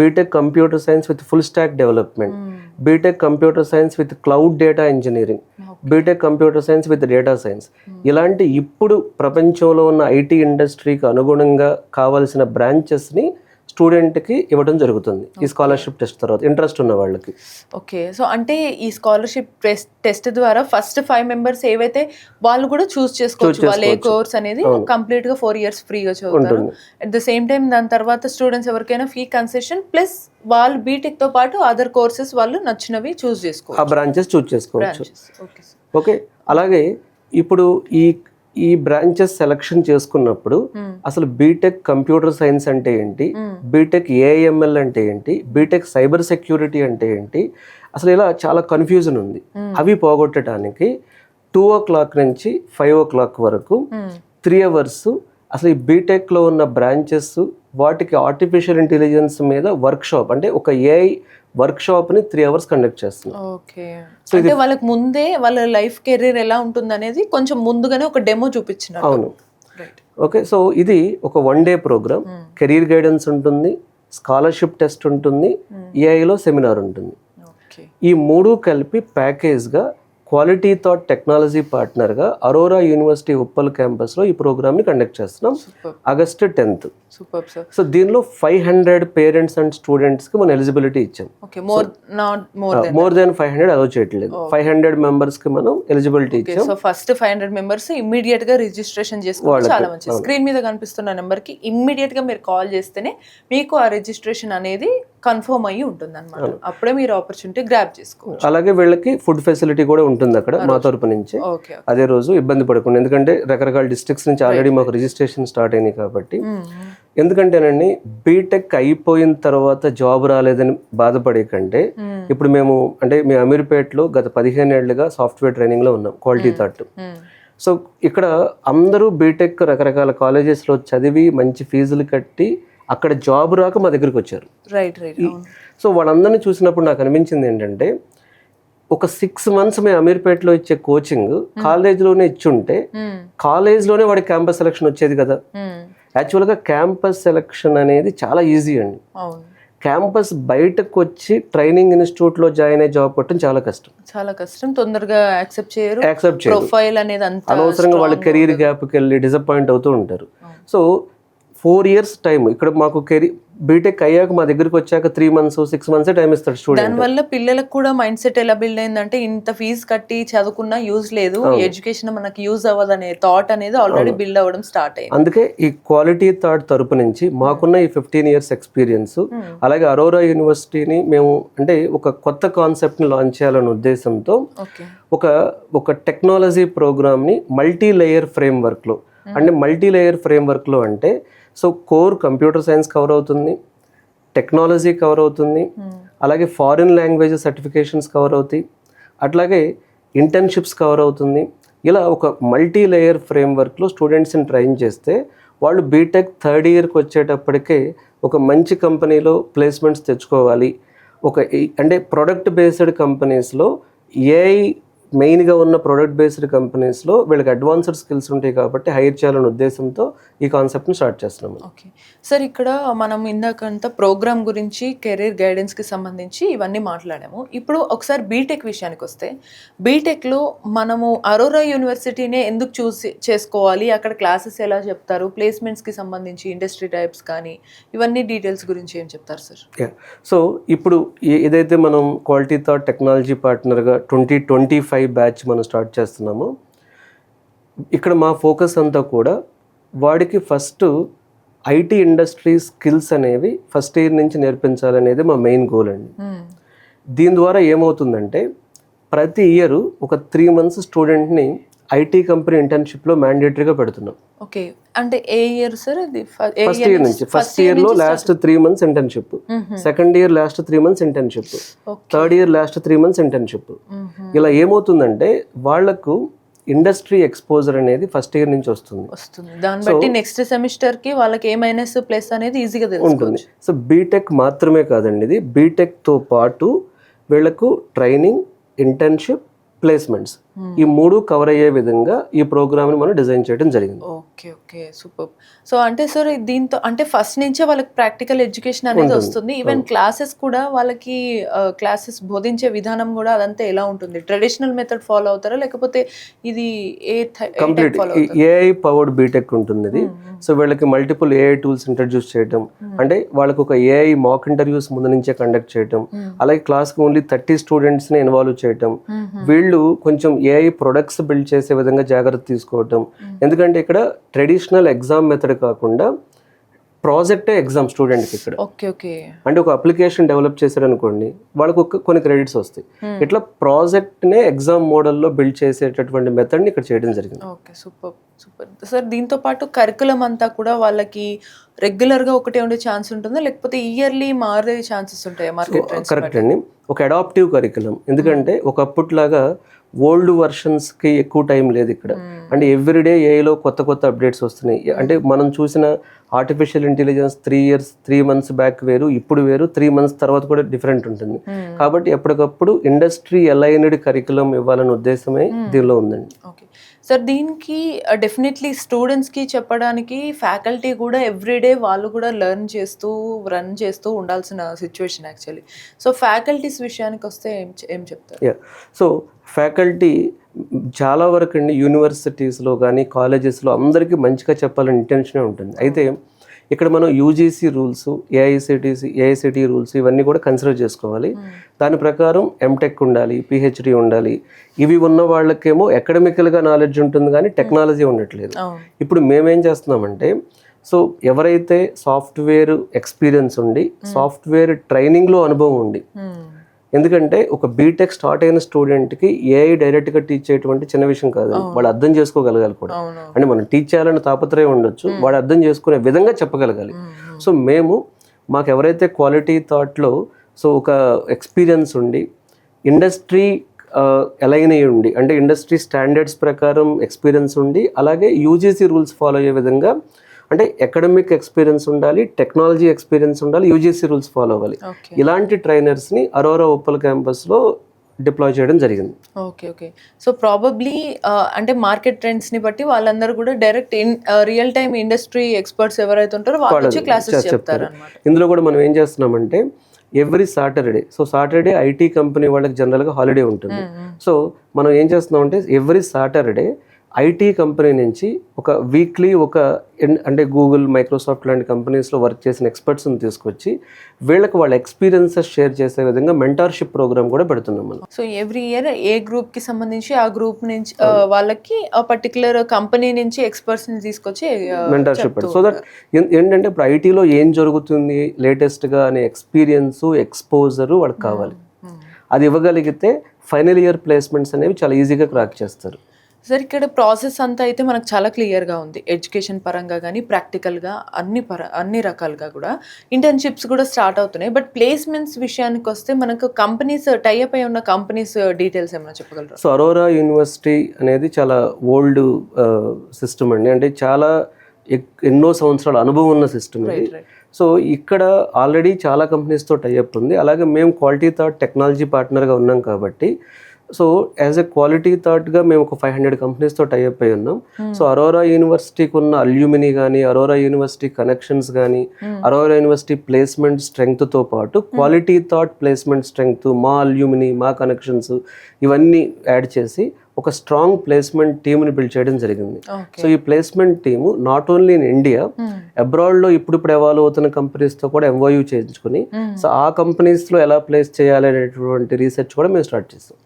BTech computer science with full stack development BTech computer science with cloud data engineering BTech computer science with data science ఇలాంటి ఇప్పుడు ప్రపంచంలో ఉన్న IT ఇండస్ట్రీకి అనుగుణంగా కావాల్సిన బ్రాంచెస్ని స్టూడెంట్కి ఇవ్వడం జరుగుతుంది. ఈ స్కాలర్షిప్ టెస్ట్ తర్వాత ఇంట్రెస్ట్ ఉన్న వాళ్ళకి. ఓకే. సో అంటే ఈ స్కాలర్షిప్ టెస్ట్ టెస్ట్ ద్వారా ఫస్ట్ ఫైవ్ మెంబర్స్ ఏవైతే వాళ్ళు కూడా చూస్ చేసుకోవచ్చు. వాళ్ళు ఏ కోర్స్ అనేది కంప్లీట్గా ఫోర్ ఇయర్స్ ఫ్రీగా చదువుతారు. అట్ ద సేమ్ టైం దాని తర్వాత స్టూడెంట్స్ ఎవరికైనా ఫీ కన్సెషన్ ప్లస్ వాళ్ళు బీటెక్తో పాటు అదర్ కోర్సెస్ వాళ్ళు నచ్చినవి చూస్ ఆ చేసుకోవచ్చు. బ్రాంచెస్. చూస్ చేసుకోవచ్చు ఓకే. అలాగే ఇప్పుడు ఈ ఈ బ్రాంచెస్ సెలక్షన్ చేసుకున్నప్పుడు అసలు బీటెక్ కంప్యూటర్ సైన్స్ అంటే ఏంటి? బీటెక్ ఏఐఎంఎల్ అంటే ఏంటి? బీటెక్ సైబర్ సెక్యూరిటీ అంటే ఏంటి? అసలు ఇలా చాలా కన్ఫ్యూజన్ ఉంది. అవి పోగొట్టడానికి టూ ఓ క్లాక్ నుంచి ఫైవ్ ఓ క్లాక్ వరకు త్రీ అవర్స్ అసలు ఈ బీటెక్లో ఉన్న బ్రాంచెస్ వాటికి ఆర్టిఫిషియల్ ఇంటెలిజెన్స్ మీద వర్క్ షాప్ అంటే ఒక ఏఐ వర్క్ షాప్ని త్రీ అవర్స్ కండక్ట్ చేస్తున్నాం ఓకే. అంటే వాళ్ళకి ముందే వాళ్ళ లైఫ్ కెరీర్ ఎలా ఉంటుంది అనేది కొంచెం ముందుగానే ఒక డెమో చూపించినారు అవును. ఓకే సో ఇది ఒక one day program career guidance ఉంటుంది స్కాలర్షిప్ టెస్ట్ ఉంటుంది ఏఐలో సెమినార్ ఉంటుంది. ఈ మూడు కలిపి ప్యాకేజ్గా క్వాలిటీ థాట్ టెక్నాలజీ పార్ట్నర్గా అరోరా యూనివర్సిటీ ఉప్పల్ క్యాంపస్లో ఈ ప్రోగ్రామ్ని కండక్ట్ చేస్తున్నాం. August tenth. సో దీనిలో ఫైవ్ హండ్రెడ్ పేరెంట్స్ అండ్ స్టూడెంట్స్కి మనం ఎలిజిబిలిటీ ఇచ్చాం. More than five hundred allow చేయట్లేదు. ఫైవ్ హండ్రెడ్ మెంబర్స్కి మనం ఎలిజిబిలిటీ ఇచ్చాం. So first five hundred members ఇమ్మీడియట్గా రిజిస్ట్రేషన్ చేసుకోవడం చాలా మంచిది. స్క్రీన్ మీద కనిపిస్తున్న నెంబర్కి ఇమ్మీడియట్గా మీరు కాల్ చేస్తేనే మీకు ఆ రిజిస్ట్రేషన్ అనేది కన్ఫర్మ్ అయ్యి ఉంటుంది అనమాట అప్పుడే మీరు ఆపర్చునిటీ గ్రాప్ చేసుకోవచ్చు. అలాగే వీళ్ళకి ఫుడ్ ఫెసిలిటీ కూడా ఉంటుంది అక్కడ మా తరపు నుంచి. అదే రోజు ఇబ్బంది పడకుండా ఎందుకంటే రకరకాల డిస్ట్రిక్ట్స్ నుంచి ఆల్రెడీ మాకు రిజిస్ట్రేషన్ స్టార్ట్ అయినాయి కాబట్టి. ఎందుకంటేనండి బీటెక్ అయిపోయిన తర్వాత జాబ్ రాలేదని బాధపడే కంటే ఇప్పుడు మేము అంటే మీ అమీర్పేటలో గత పదిహేను ఏళ్ళుగా సాఫ్ట్వేర్ ట్రైనింగ్లో ఉన్నాం క్వాలిటీ థాట్. సో ఇక్కడ అందరూ బీటెక్ రకరకాల కాలేజెస్లో చదివి మంచి ఫీజులు కట్టి అక్కడ జాబ్ రాక మా దగ్గరికి వచ్చారు. రైట్ రైట్ సో వాళ్ళందరినీ చూసినప్పుడు నాకు అనిపించింది ఏంటంటే ఒక సిక్స్ మంత్స్ మేము అమీర్పేటలో ఇచ్చే కోచింగ్ కాలేజ్లోనే ఇచ్చుంటే మ్మ్. కాలేజ్లోనే వాడి క్యాంపస్ సెలక్షన్ వచ్చేది కదా. యాక్చువల్గా క్యాంపస్ సెలక్షన్ అనేది చాలా ఈజీ అండి. క్యాంపస్ బయటకు వచ్చి ట్రైనింగ్ ఇన్స్టిట్యూట్లో జాయిన్ అయ్యే జాబ్ కొట్టడం చాలా కష్టం. చాలా కష్టం. తొందరగా యాక్సెప్ట్ చేయరు. యాక్సెప్ట్ చేయరు. ప్రొఫైల్ అనేది అంత అనవసరంగా వాళ్ళ కెరీర్ గ్యాప్కి వెళ్ళి డిసప్పాయింట్ అవుతూ ఉంటారు. సో ఫోర్ ఇయర్స్ టైం ఇక్కడ మాకు కెరీ బీటెక్ అయ్యాక మా దగ్గరికి వచ్చాక త్రీ మంత్స్ సిక్స్ మంత్సే టైం ఇస్తాడు స్టూడెంట్ దానివల్ల పిల్లలకు కూడా మైండ్ సెట్ ఎలా బిల్డ్ అయిందంటే ఇంత ఫీజు కట్టి చదువుకున్నా యూజ్ లేదు. ఎడ్యుకేషన్ మనకి యూజ్ అవ్వదు అనే థాట్ అనేది ఆల్రెడీ బిల్డ్ అవ్వడం స్టార్ట్ అయింది. అందుకే ఈ క్వాలిటీ థాట్ తరపు నుంచి మాకున్న ఈ ఫిఫ్టీన్ ఇయర్స్ ఎక్స్పీరియన్స్ అలాగే అరోరా యూనివర్సిటీని మేము అంటే ఒక కొత్త కాన్సెప్ట్ని లాంచ్ చేయాలనే ఉద్దేశంతో ఒక ఒక టెక్నాలజీ ప్రోగ్రామ్ని మల్టీ లేయర్ ఫ్రేమ్వర్క్లో అంటే మల్టీ లేయర్ ఫ్రేమ్వర్క్లో అంటే so core computer science cover అవుతుంది టెక్నాలజీ కవర్ అవుతుంది అలాగే ఫారిన్ లాంగ్వేజ్ సర్టిఫికేషన్స్ కవర్ అవుతాయి అట్లాగే ఇంటర్న్షిప్స్ కవర్ అవుతుంది. ఇలా ఒక మల్టీ లేయర్ ఫ్రేమ్వర్క్లో స్టూడెంట్స్ని ట్రైన్ చేస్తే వాళ్ళు బీటెక్ థర్డ్ ఇయర్కి వచ్చేటప్పటికే ఒక మంచి కంపెనీలో ప్లేస్మెంట్స్ తెచ్చుకోవాలి. ఒక అంటే ప్రొడక్ట్ బేస్డ్ కంపెనీస్లో ఏఐ మెయిన్గా ఉన్న ప్రొడక్ట్ బేస్డ్ కంపెనీస్లో వీళ్ళకి అడ్వాన్స్డ్ స్కిల్స్ ఉంటాయి కాబట్టి హైర్ చేయాలనే ఉద్దేశంతో ఈ కాన్సెప్ట్ని స్టార్ట్ చేస్తున్నాము ఓకే సార్ ఇక్కడ మనం ఇందాకంతా ప్రోగ్రామ్ గురించి కెరీర్ గైడెన్స్కి సంబంధించి ఇవన్నీ మాట్లాడాము. ఇప్పుడు ఒకసారి బీటెక్ విషయానికి వస్తే బీటెక్లో మనము అరోరా యూనివర్సిటీనే ఎందుకు చూస్ చేసుకోవాలి? అక్కడ క్లాసెస్ ఎలా చెప్తారు? ప్లేస్మెంట్స్కి సంబంధించి ఇండస్ట్రీ టైప్స్ కానీ ఇవన్నీ డీటెయిల్స్ గురించి ఏం చెప్తారు సార్ సో ఇప్పుడు ఏదైతే మనం క్వాలిటీ థాట్ టెక్నాలజీ పార్ట్నర్గా ట్వంటీ ట్వంటీ ఫైవ్ బ్యాచ్ మనం స్టార్ట్ చేస్తున్నామో. ఇక్కడ మా ఫోకస్ అంతా కూడా వాడికి ఫస్ట్ ఐటీ ఇండస్ట్రీ స్కిల్స్ అనేవి ఫస్ట్ ఇయర్ నుంచి నేర్పించాలనేది మా మెయిన్ గోల్ అండి. దీని ద్వారా ఏమవుతుందంటే ప్రతి ఇయర్ ఒక త్రీ మంత్స్ స్టూడెంట్ని ఐటీ కంపెనీ ఇంటర్న్షిప్లో మ్యాండేటరీగా పెడుతున్నాం. ఓకే. అంటే ఏ ఇయర్ సార్ ఫస్ట్ ఇయర్ నుంచి ఫస్ట్ ఇయర్లో last three months internship. Second year last three months internship. Third year last three months internship. ఇలా ఏమవుతుందంటే వాళ్ళకు ఇండస్ట్రీ ఎక్స్పోజర్ అనేది ఫస్ట్ ఇయర్ నుంచి వస్తుంది. వస్తుంది. దాన్ని బట్టి నెక్స్ట్ సెమిస్టర్కి వాళ్ళకి ఏ మైనస్ ప్లస్ అనేది ఈజీగా ఉంటుంది. సో బీటెక్ మాత్రమే కాదండి ఇది. బీటెక్తో పాటు వీళ్ళకు ట్రైనింగ్ ఇంటర్న్షిప్ ప్లేస్మెంట్స్. ఈ మూడు కవర్ అయ్యే విధంగా ఈ ప్రోగ్రామ్ని మనం డిజైన్ చేయడం జరిగింది. Okay okay super. సో అంటే సార్ దీంతో అంటే ఫస్ట్ నుంచే వాళ్ళకి ప్రాక్టికల్ ఎడ్యుకేషన్ అనేది వస్తుంది. ఈవెన్ క్లాసెస్ కూడా వాళ్ళకి క్లాసెస్ బోధించే విధానం కూడా అదంతా ఎలా ఉంటుంది? ట్రెడిషనల్ మెథడ్ ఫాలో అవుతారా? లేకపోతే ఇది a complete AI powered BTech ఉంటుంది ఇది సో వీళ్ళకి మల్టిపుల్ ఏఐ టూల్స్ ఇంట్రడ్యూస్ చేయటం. అంటే వాళ్ళకి ఒక ఏఐ మాక్ ఇంటర్వ్యూస్ ముందు నుంచే కండక్ట్ చేయటం. అలాగే క్లాస్కి ఓన్లీ థర్టీ స్టూడెంట్స్ని ఇన్వాల్వ్ చేయటం. వీళ్ళు కొంచెం ఏఐ ప్రొడక్ట్స్ బిల్డ్ చేసే విధంగా జాగ్రత్త తీసుకోవటం. ఎందుకంటే ఇక్కడ ట్రెడిషనల్ ఎగ్జామ్ మెథడ్ కాకుండా ప్రాజెక్టే ఎగ్జామ్ స్టూడెంట్కి ఇక్కడ. Okay okay. అంటే ఒక అప్లికేషన్ డెవలప్ చేశారనుకోండి వాళ్ళకు ఒక కొన్ని క్రెడిట్స్ వస్తాయి. ఇట్లా ప్రాజెక్ట్నే ఎగ్జామ్ మోడల్లో బిల్డ్ చేసేటటువంటి మెథడ్ని ఇక్కడ చేయడం జరిగింది. Okay super super. సార్ దీంతో పాటు కరికులం అంతా కూడా వాళ్ళకి రెగ్యులర్గా ఒకటే ఉండే ఛాన్స్ ఉంటుందా? లేకపోతే ఇయర్లీ మారే ఛాన్సెస్ ఉంటాయా? మార్కెట్ కరెక్ట్ అండి. ఒక అడాప్టివ్ కరికులం ఎందుకంటే ఒకప్పట్లాగా ఓల్డ్ వర్షన్స్కి ఎక్కువ టైం లేదు ఇక్కడ. అంటే ఎవ్రీడే ఏలో కొత్త కొత్త అప్డేట్స్ వస్తున్నాయి. అంటే మనం చూసిన artificial intelligence three years three months back వేరు ఇప్పుడు వేరు త్రీ మంత్స్ తర్వాత కూడా డిఫరెంట్ ఉంటుంది. కాబట్టి ఎప్పటికప్పుడు ఇండస్ట్రీ అలైన్డ్ కరికులం ఇవ్వాలనే ఉద్దేశమే దీనిలో ఉందండి. ఓకే. సార్ దీనికి uh, డెఫినెట్లీ స్టూడెంట్స్కి చెప్పడానికి ఫ్యాకల్టీ కూడా ఎవ్రీడే వాళ్ళు కూడా లెర్న్ చేస్తూ రన్ చేస్తూ ఉండాల్సిన సిచ్యువేషన్ యాక్చువల్లీ సో ఫ్యాకల్టీస్ విషయానికి వస్తే ఏం ఏం చెప్తారు? యా సో ఫ్యాకల్టీ చాలా వరకు అండి యూనివర్సిటీస్లో కానీ కాలేజెస్లో అందరికీ మంచిగా చెప్పాలని ఇంటెన్షనే ఉంటుంది. అయితే ఇక్కడ మనం UGC rules AICTE AICT rules ఇవన్నీ కూడా కన్సిడర్ చేసుకోవాలి. దాని ప్రకారం ఎంటెక్ ఉండాలి పిహెచ్డి ఉండాలి. ఇవి ఉన్న వాళ్ళకేమో అకాడమికల్గా నాలెడ్జ్ ఉంటుంది కానీ టెక్నాలజీ ఉండట్లేదు. ఇప్పుడు మేమేం చేస్తున్నామంటే సో ఎవరైతే సాఫ్ట్వేర్ ఎక్స్పీరియన్స్ ఉండి సాఫ్ట్వేర్ ట్రైనింగ్లో అనుభవం ఉండి. ఎందుకంటే ఒక బీటెక్ స్టార్ట్ అయిన స్టూడెంట్కి ఏఐ డైరెక్ట్గా టీచ్ చేయటువంటి చిన్న విషయం కాదు. వాడు అర్థం చేసుకోగలగాలి కూడా. అంటే మనం టీచ్ చేయాలని తాపత్రయం ఉండొచ్చు. వాడు అర్థం చేసుకునే విధంగా చెప్పగలగాలి. సో మేము మాకు ఎవరైతే క్వాలిటీ థాట్లో సో ఒక ఎక్స్పీరియన్స్ ఉండి ఇండస్ట్రీ ఎలైన్ అయి ఉండి అంటే ఇండస్ట్రీ స్టాండర్డ్స్ ప్రకారం ఎక్స్పీరియన్స్ ఉండి అలాగే యూజీసీ రూల్స్ ఫాలో అయ్యే విధంగా అంటే అకాడమిక్ ఎక్స్పీరియన్స్ ఉండాలి టెక్నాలజీ ఎక్స్పీరియన్స్ ఉండాలి యూజీసీ రూల్స్ ఫాలో అవ్వాలి. ఇలాంటి ట్రైనర్స్ని అరోరా ఉప్పల్ క్యాంపస్లో డిప్లాయ్ చేయడం జరిగింది. ఓకే ఓకే సో ప్రాబబ్లీ అంటే మార్కెట్ ట్రెండ్స్ని బట్టి వాళ్ళందరూ కూడా direct in real time industry experts ఎవరైతే ఉంటారో వాళ్ళు వచ్చి క్లాసెస్ చెప్తారు. ఇందులో కూడా మనం ఏం చేస్తున్నామంటే every Saturday so Saturday IT company వాళ్ళకి జనరల్గా హాలిడే ఉంటుంది. సో మనం ఏం చేస్తున్నాం అంటే ఎవ్రీ సాటర్డే ఐటీ కంపెనీ నుంచి ఒక వీక్లీ ఒక అంటే గూగుల్ మైక్రోసాఫ్ట్ లాంటి కంపెనీస్లో వర్క్ చేసిన ఎక్స్పర్ట్స్ని తీసుకొచ్చి వీళ్ళకి వాళ్ళ ఎక్స్పీరియన్సెస్ షేర్ చేసే విధంగా మెంటార్షిప్ ప్రోగ్రామ్ కూడా పెడుతున్నాం మనం. సో ఎవ్రీ ఇయర్ ఏ గ్రూప్కి సంబంధించి ఆ గ్రూప్ నుంచి వాళ్ళకి ఆ పర్టికులర్ కంపెనీ నుంచి ఎక్స్పర్ట్స్ని తీసుకొచ్చి మెంటర్షిప్ సో దట్ ఏంటంటే ఇప్పుడు ఐటీలో ఏం జరుగుతుంది లేటెస్ట్గా అనే ఎక్స్పీరియన్స్ ఎక్స్పోజరు వాళ్ళకి కావాలి. అది ఇవ్వగలిగితే ఫైనల్ ఇయర్ ప్లేస్మెంట్స్ అనేవి చాలా ఈజీగా క్రాక్ చేస్తారు. సార్ ఇక్కడ ప్రాసెస్ అంతా అయితే మనకు చాలా క్లియర్గా ఉంది. ఎడ్యుకేషన్ పరంగా కానీ ప్రాక్టికల్గా అన్ని పర అన్ని రకాలుగా కూడా. ఇంటర్న్షిప్స్ కూడా స్టార్ట్ అవుతున్నాయి. బట్ ప్లేస్మెంట్స్ విషయానికి వస్తే మనకు కంపెనీస్ టైఅప్ అయి ఉన్న కంపెనీస్ డీటెయిల్స్ ఏమైనా చెప్పగలరా? సో అరోరా యూనివర్సిటీ అనేది చాలా ఓల్డ్ సిస్టమ్ అండి. అంటే చాలా ఎన్నో సంవత్సరాల అనుభవం ఉన్న సిస్టమ్ ఇది. సో ఇక్కడ ఆల్రెడీ చాలా కంపెనీస్తో టైఅప్ ఉంది. అలాగే మేము క్వాలిటీ థాట్ టెక్నాలజీ పార్ట్నర్గా ఉన్నాం కాబట్టి సో యాజ్ ఎ క్వాలిటీ థాట్గా మేము ఒక ఫైవ్ హండ్రెడ్ కంపెనీస్తో టైఅప్ అయి ఉన్నాం. సో అరోరా యూనివర్సిటీకి ఉన్న అల్యూమినీ కానీ అరోరా యూనివర్సిటీ కనెక్షన్స్ కానీ అరోరా యూనివర్సిటీ ప్లేస్మెంట్ స్ట్రెంగ్త్తో పాటు క్వాలిటీ థాట్ ప్లేస్మెంట్ స్ట్రెంగ్త్ మా అల్యూమినీ మా కనెక్షన్స్ ఇవన్నీ యాడ్ చేసి ఒక స్ట్రాంగ్ ప్లేస్మెంట్ టీమ్ని బిల్డ్ చేయడం జరిగింది. సో ఈ placement team not only in India అబ్రాడ్లో ఇప్పుడిప్పుడు ఎవాల్వ్ అవుతున్న కంపెనీస్తో కూడా ఎంఓయూ చేయించుకుని సో ఆ కంపెనీస్లో ఎలా ప్లేస్ చేయాలి అనేటువంటి రీసెర్చ్ కూడా మేము స్టార్ట్ చేస్తాం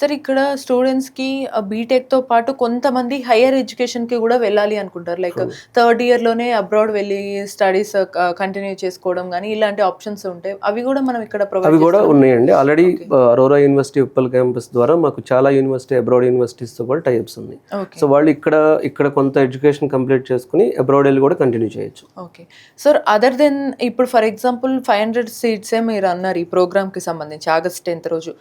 సార్ ఇక్కడ స్టూడెంట్స్కి బీటెక్తో పాటు కొంతమంది హైయర్ ఎడ్యుకేషన్కి కూడా వెళ్ళాలి అనుకుంటారు. లైక్ థర్డ్ ఇయర్లోనే అబ్రాడ్ వెళ్ళి స్టడీస్ కంటిన్యూ చేసుకోవడం కానీ ఇలాంటి ఆప్షన్స్ ఉంటాయి. అవి కూడా మనం ఇక్కడ అవి కూడా ఉన్నాయండి. Already Aurora university Uppal campus ద్వారా మాకు చాలా యూనివర్సిటీ అబ్రాడ్ యూనివర్సిటీస్తో కూడా టైప్స్ ఓకే సో వాళ్ళు ఇక్కడ ఇక్కడ కొంత ఎడ్యుకేషన్ కంప్లీట్ చేసుకుని అబ్రాడ్ వెళ్ళి కూడా కంటిన్యూ చేయొచ్చు. ఓకే సార్ అదర్ దెన్ ఇప్పుడు ఫర్ ఎగ్జాంపుల్ ఫైవ్ హండ్రెడ్ సీట్సే మీరు అన్నారు ఈ ప్రోగ్రామ్కి సంబంధించి ఆగస్ట్ టెన్త్ రోజు.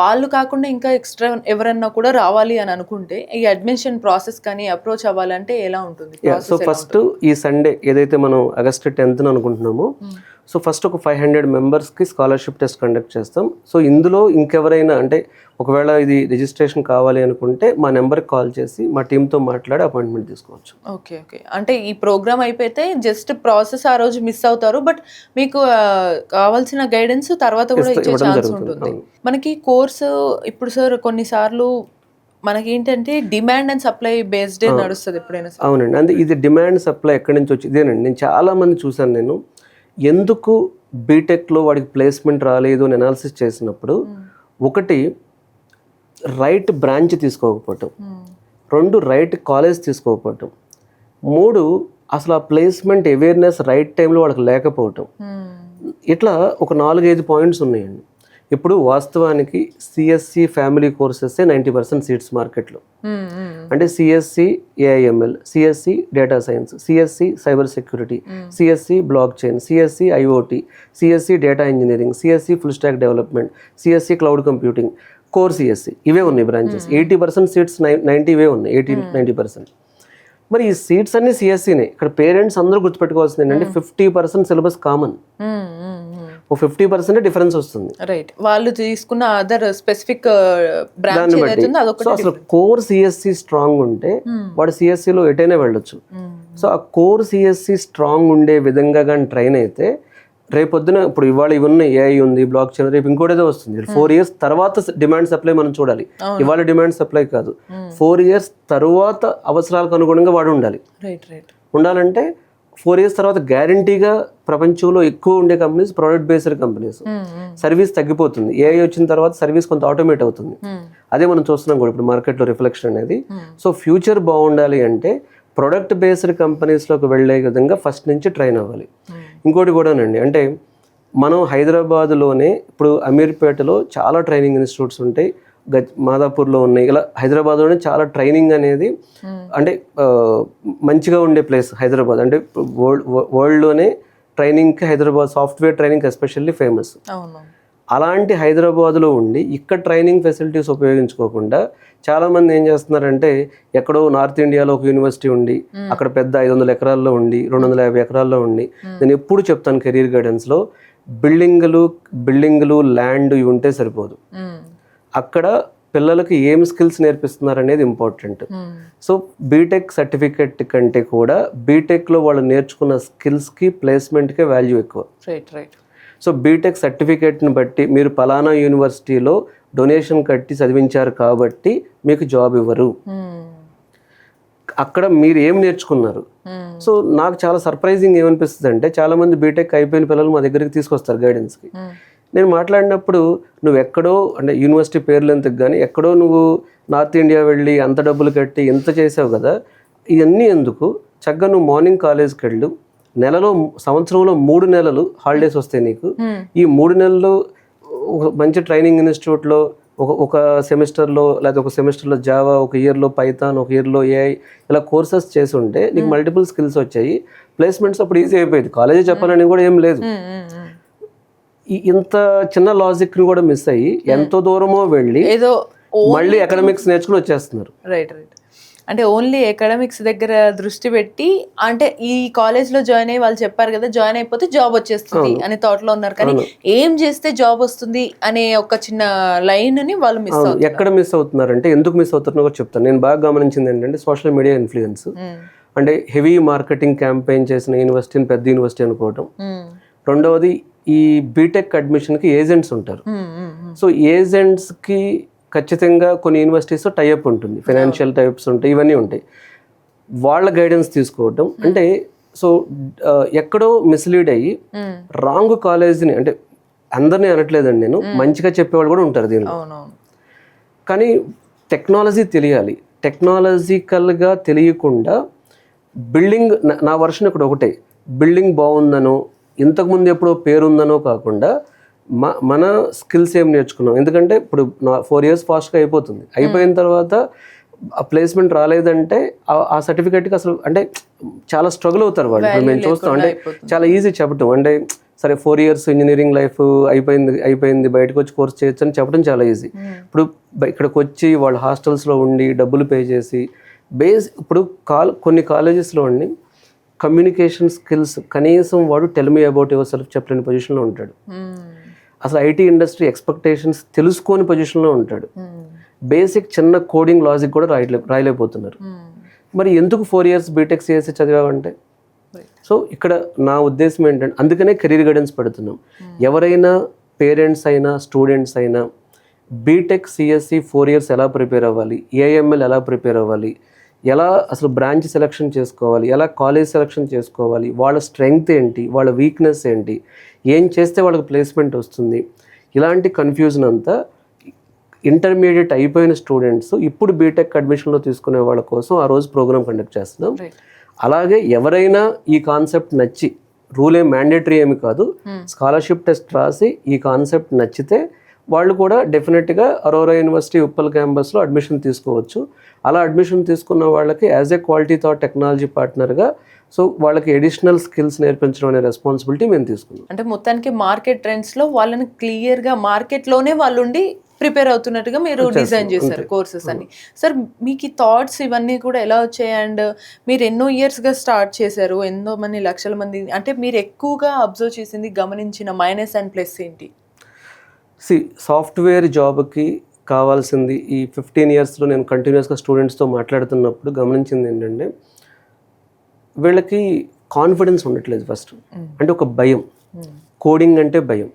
వాళ్ళు కాకుండా ఇంకా ఎక్స్ట్రా ఎవరన్నా కూడా రావాలి అని అనుకుంటే ఈ అడ్మిషన్ ప్రాసెస్ కానీ అప్రోచ్ అవ్వాలంటే ఎలా ఉంటుంది? సో ఫస్ట్ ఈ సండే ఏదైతే మనం ఆగస్ట్ టెన్త్ అనుకుంటున్నామో సో ఫస్ట్ ఒక ఫైవ్ హండ్రెడ్ మెంబర్స్కి స్కాలర్షిప్ టెస్ట్ కండక్ట్ చేస్తాం. సో ఇందులో ఇంకెవరైనా అంటే ఒకవేళ ఇది రిజిస్ట్రేషన్ కావాలి అనుకుంటే మా నెంబర్కి కాల్ చేసి మా టీంతో మాట్లాడి అపాయింట్మెంట్ తీసుకోవచ్చు. Okay okay. అంటే ఈ ప్రోగ్రామ్ అయిపోతే జస్ట్ ప్రాసెస్ ఆ రోజు మిస్ అవుతారు బట్ మీకు కావాల్సిన గైడెన్స్ తర్వాత కూడా ఇచ్చే ఛాన్స్ ఉంటుంది. మనకి కోర్సు ఇప్పుడు సార్ కొన్నిసార్లు మనకి ఏంటంటే డిమాండ్ అండ్ సప్లై బేస్డ్ నడుస్తుంది ఎప్పుడైనా అవునండి. అంటే ఇది డిమాండ్ సప్లై ఎక్కడి నుంచి వచ్చి ఇదేనండి నేను చాలా మంది చూశాను నేను. ఎందుకు బీటెక్లో వాడికి ప్లేస్మెంట్ రాలేదు అని అనాలిసిస్ చేసినప్పుడు ఒకటి రైట్ బ్రాంచ్ తీసుకోకపోవటం. Hmm. రెండు రైట్ కాలేజ్ తీసుకోకపోవటం. మూడు అసలు ఆ ప్లేస్మెంట్ అవేర్నెస్ రైట్ టైంలో వాళ్ళకి లేకపోవటం. Hmm. ఇట్లా ఒక నాలుగైదు పాయింట్స్ ఉన్నాయండి. ఇప్పుడు వాస్తవానికి CSE family courses ninety percent seats మార్కెట్లో Hmm. Hmm. అంటే CSE AIML CSE data science CSE cyber security CSE blockchain CSE IOT CSE data engineering CSE full stack development CSE cloud computing core CSE ఇవే ఉన్నాయి branches eighty percent seats ninety ఇవే ఉన్నాయి eighty ninety percent మరి ఈ seats అన్ని సిఎస్సినే ఇక్కడ parents అందరూ గుర్తుపెట్టుకోవాల్సింది ఏంటంటే fifty percent syllabus common Hmm. Hmm. Hmm. ఒక ఫిఫ్టీ పర్సెంట్ డిఫరెన్స్ వస్తుంది. రైట్ వాళ్ళు తీసుకున్న అదర్ స్పెసిఫిక్ బ్రాంచ్ సో అసలు కోర్ సిఎస్సి స్ట్రాంగ్ ఉంటే వాడు సిఎస్సిలో ఎటైనా వెళ్ళొచ్చు. సో ఆ కోర్ సిఎస్సి స్ట్రాంగ్ ఉండే విధంగా కానీ ట్రైన్ అయితే రేపొద్దున ఇప్పుడు ఇవాళ ఇవన్నీ ఏఐ ఉంది బ్లాక్ చైన్ రేపు ఇంకోటి ఏదో వస్తుంది. ఫోర్ ఇయర్స్ తర్వాత డిమాండ్ సప్లై మనం చూడాలి. ఇవాళ డిమాండ్ సప్లై కాదు. ఫోర్ ఇయర్స్ తర్వాత అవసరాలకు అనుగుణంగా వాడు ఉండాలి. ఉండాలంటే ఫోర్ ఇయర్స్ తర్వాత గ్యారంటీగా ప్రపంచంలో ఎక్కువ ఉండే companies product based companies. Service తగ్గిపోతుంది. ఏఐ వచ్చిన తర్వాత సర్వీస్ కొంత ఆటోమేట్ అవుతుంది. అదే మనం చూస్తున్నాం కూడా ఇప్పుడు మార్కెట్లో రిఫ్లెక్షన్ అనేది. సో ఫ్యూచర్ బాగుండాలి అంటే ప్రొడక్ట్ బేస్డ్ కంపెనీస్లోకి వెళ్ళే విధంగా ఫస్ట్ నుంచి ట్రైన్ అవ్వాలి. ఇంకోటి కూడానండి అంటే మనం హైదరాబాద్లోనే ఇప్పుడు అమీర్పేటలో చాలా ట్రైనింగ్ ఇన్స్టిట్యూట్స్ ఉంటాయి. గజ్ మాదాపూర్లో ఉన్నాయి. ఇలా హైదరాబాద్లోనే చాలా ట్రైనింగ్ అనేది అంటే ఆ, మంచిగా ఉండే ప్లేస్ హైదరాబాద్. అంటే వరల్డ్ వరల్డ్లోనే ట్రైనింగ్కి Hyderabad software training especially famous. అలాంటి హైదరాబాద్లో ఉండి ఇక్కడ ట్రైనింగ్ ఫెసిలిటీస్ ఉపయోగించుకోకుండా చాలామంది ఏం చేస్తున్నారంటే ఎక్కడో నార్త్ ఇండియాలో ఒక యూనివర్సిటీ ఉండి అక్కడ పెద్ద ఐదు వందల ఎకరాల్లో ఉండి రెండు వందల యాభై ఎకరాల్లో ఉండి నేను ఎప్పుడు చెప్తాను కెరీర్ గైడెన్స్లో బిల్డింగులు బిల్డింగులు ల్యాండ్ ఇవి ఉంటే సరిపోదు. అక్కడ పిల్లలకి ఏం స్కిల్స్ నేర్పిస్తున్నారు అనేది ఇంపార్టెంట్ సో బీటెక్ సర్టిఫికెట్ కంటే కూడా బీటెక్లో వాళ్ళు నేర్చుకున్న స్కిల్స్కి ప్లేస్మెంట్కే వాల్యూ ఎక్కువ. Right right so B Tech సర్టిఫికేట్ని బట్టి మీరు పలానా యూనివర్సిటీలో డొనేషన్ కట్టి చదివించారు కాబట్టి మీకు జాబ్ ఇవ్వరు. అక్కడ మీరు ఏం నేర్చుకున్నారు? సో నాకు చాలా సర్ప్రైజింగ్ ఏమనిపిస్తుంది అంటే చాలామంది బీటెక్ అయిపోయిన పిల్లలు మా దగ్గరికి తీసుకొస్తారు గైడెన్స్కి నేను మాట్లాడినప్పుడు నువ్వు ఎక్కడో అంటే యూనివర్సిటీ పేర్లు ఎంతకు కానీ ఎక్కడో నువ్వు నార్త్ ఇండియా వెళ్ళి అంత డబ్బులు కట్టి ఇంత చేసావు కదా ఇవన్నీ ఎందుకు? చక్కగా నువ్వు మార్నింగ్ కాలేజ్కి వెళ్ళు నెలలో సంవత్సరంలో మూడు నెలలు హాలిడేస్ వస్తాయి నీకు. ఈ మూడు నెలలు ఒక మంచి ట్రైనింగ్ ఇన్స్టిట్యూట్లో ఒక ఒక సెమిస్టర్లో లేకపోతే ఒక సెమిస్టర్లో జావా ఒక ఇయర్లో పైథాన్ ఒక ఇయర్లో ఏఐ ఇలా కోర్సెస్ చేసి ఉంటే నీకు మల్టిపుల్ స్కిల్స్ వచ్చాయి. ప్లేస్మెంట్స్ అప్పుడు ఈజీ అయిపోయింది. కాలేజీ చెప్పాలని కూడా ఏం లేదు. ఇంత చిన్న లాజిక్ని కూడా మిస్ అయ్యి ఎంతో దూరమో వెళ్ళి ఏదో మళ్ళీ ఎకనామిక్స్ నేర్చుకుని వచ్చేస్తున్నారు. రైట్ రైట్ అంటే ఓన్లీ ఎకడమిక్స్ దగ్గర దృష్టి పెట్టి అంటే ఈ కాలేజ్లో జాయిన్ అయ్యి వాళ్ళు చెప్పారు కదా జాయిన్ అయిపోతే జాబ్ వచ్చేస్తుంది అనే థాట్లో ఉన్నారు. కానీ ఏం చేస్తే జాబ్ వస్తుంది అనే ఒక చిన్న లైన్ని వాళ్ళు మిస్ ఎక్కడ మిస్ అవుతున్నారంటే ఎందుకు మిస్ అవుతున్నారో కూడా చెప్తాను. నేను బాగా గమనించింది ఏంటంటే సోషల్ మీడియా ఇన్ఫ్లుయెన్స్ అంటే హెవీ మార్కెటింగ్ క్యాంపెయిన్ చేసిన యూనివర్సిటీని పెద్ద యూనివర్సిటీ అనుకోవటం. రెండవది ఈ బీటెక్ అడ్మిషన్కి ఏజెంట్స్ ఉంటారు. సో ఏజెంట్స్కి ఖచ్చితంగా కొన్ని యూనివర్సిటీస్ టైఅప్ ఉంటుంది. ఫైనాన్షియల్ టైప్స్ ఉంటాయి ఇవన్నీ ఉంటాయి. వాళ్ళ గైడెన్స్ తీసుకోవటం. అంటే సో ఎక్కడో మిస్లీడ్ అయ్యి రాంగ్ కాలేజ్ని అంటే అందరినీ అనట్లేదండి నేను. మంచిగా చెప్పేవాళ్ళు కూడా ఉంటారు దీనిలో. కానీ టెక్నాలజీ తెలియాలి. టెక్నాలజికల్గా తెలియకుండా బిల్డింగ్ నా- నా వర్షన్ ఇక్కడ ఒకటే. బిల్డింగ్ బాగుందనో ఇంతకుముందు ఎప్పుడో పేరుందనో కాకుండా మ మన స్కిల్స్ ఏం నేర్చుకున్నాం. ఎందుకంటే ఇప్పుడు నా ఫోర్ ఇయర్స్ ఫాస్ట్గా అయిపోతుంది. అయిపోయిన తర్వాత ఆ ప్లేస్మెంట్ రాలేదంటే ఆ- సర్టిఫికేట్కి అసలు అంటే చాలా స్ట్రగుల్ అవుతారు వాళ్ళు. ఇప్పుడు మేము చూస్తాం అంటే చాలా ఈజీ చెప్పటం. అంటే సరే ఫోర్ ఇయర్స్ ఇంజనీరింగ్ లైఫ్ అయిపోయింది అయిపోయింది బయటకు వచ్చి కోర్స్ చేయొచ్చు అని చెప్పడం చాలా ఈజీ. ఇప్పుడు ఇక్కడికి వచ్చి వాళ్ళు హాస్టల్స్లో ఉండి డబ్బులు పే చేసి బేస్ ఇప్పుడు కాల్ కొన్ని కాలేజెస్లో ఉండి కమ్యూనికేషన్ స్కిల్స్ కనీసం వాడు టెల్మీ అబౌట్ యువర్ సెల్ఫ్ చెప్పలేని పొజిషన్లో ఉంటాడు. అసలు ఐటీ ఇండస్ట్రీ ఎక్స్పెక్టేషన్స్ తెలుసుకోని పొజిషన్లో ఉంటాడు. బేసిక్ చిన్న కోడింగ్ లాజిక్ కూడా రాయలే రాయలేకపోతున్నారు. మరి ఎందుకు four years B Tech CSE చదివావంటే? So ఇక్కడ నా ఉద్దేశం ఏంటంటే అందుకనే కెరీర్ గైడెన్స్ పెడుతున్నాం. ఎవరైనా పేరెంట్స్ అయినా స్టూడెంట్స్ అయినా B Tech CSE four years ఎలా ప్రిపేర్ అవ్వాలి? ఏఎంఎల్ ఎలా ప్రిపేర్ అవ్వాలి? ఎలా అసలు బ్రాంచ్ సెలెక్షన్ చేసుకోవాలి ఎలా కాలేజ్ సెలెక్షన్ చేసుకోవాలి వాళ్ళ స్ట్రెంగ్త్ ఏంటి వాళ్ళ వీక్నెస్ ఏంటి ఏం చేస్తే వాళ్ళకి ప్లేస్మెంట్ వస్తుంది ఇలాంటి కన్ఫ్యూజన్ అంతా ఇంటర్మీడియట్ అయిపోయిన స్టూడెంట్స్ ఇప్పుడు బీటెక్ అడ్మిషన్లో తీసుకునే వాళ్ళ కోసం ఆ రోజు ప్రోగ్రామ్ కండక్ట్ చేస్తున్నాం. అలాగే ఎవరైనా ఈ కాన్సెప్ట్ నచ్చి రూల్ ఏం మ్యాండేటరీ ఏమి కాదు స్కాలర్షిప్ టెస్ట్ రాసి ఈ కాన్సెప్ట్ నచ్చితే వాళ్ళు కూడా డెఫినెట్గా అరోరా యూనివర్సిటీ ఉప్పల్ క్యాంపస్లో అడ్మిషన్ తీసుకోవచ్చు. అలా అడ్మిషన్ తీసుకున్న వాళ్ళకి as a quality thought technology పార్ట్నర్గా so వాళ్ళకి ఎడిషనల్ స్కిల్స్ నేర్పించడం అనే రెస్పాన్సిబిలిటీ మేము తీసుకున్నాం. అంటే మొత్తానికి మార్కెట్ ట్రెండ్స్లో వాళ్ళని క్లియర్గా మార్కెట్లోనే వాళ్ళు ఉండి ప్రిపేర్ అవుతున్నట్టుగా మీరు డిజైన్ చేశారు. కోర్సెస్ అన్ని. సార్ మీకు ఈ థాట్స్ ఇవన్నీ కూడా ఎలా వచ్చాయి? అండ్ మీరు ఎన్నో ఇయర్స్గా స్టార్ట్ చేశారు ఎన్నో మంది లక్షల మంది అంటే మీరు ఎక్కువగా అబ్జర్వ్ చేసింది గమనించిన మైనస్ అండ్ ప్లస్ ఏంటి? సి సాఫ్ట్వేర్ జాబ్కి కావాల్సింది ఈ ఫిఫ్టీన్ ఇయర్స్లో నేను కంటిన్యూస్గా స్టూడెంట్స్తో మాట్లాడుతున్నప్పుడు గమనించింది ఏంటంటే వీళ్ళకి కాన్ఫిడెన్స్ ఉండట్లేదు ఫస్ట్ అంటే ఒక భయం. కోడింగ్ అంటే భయం.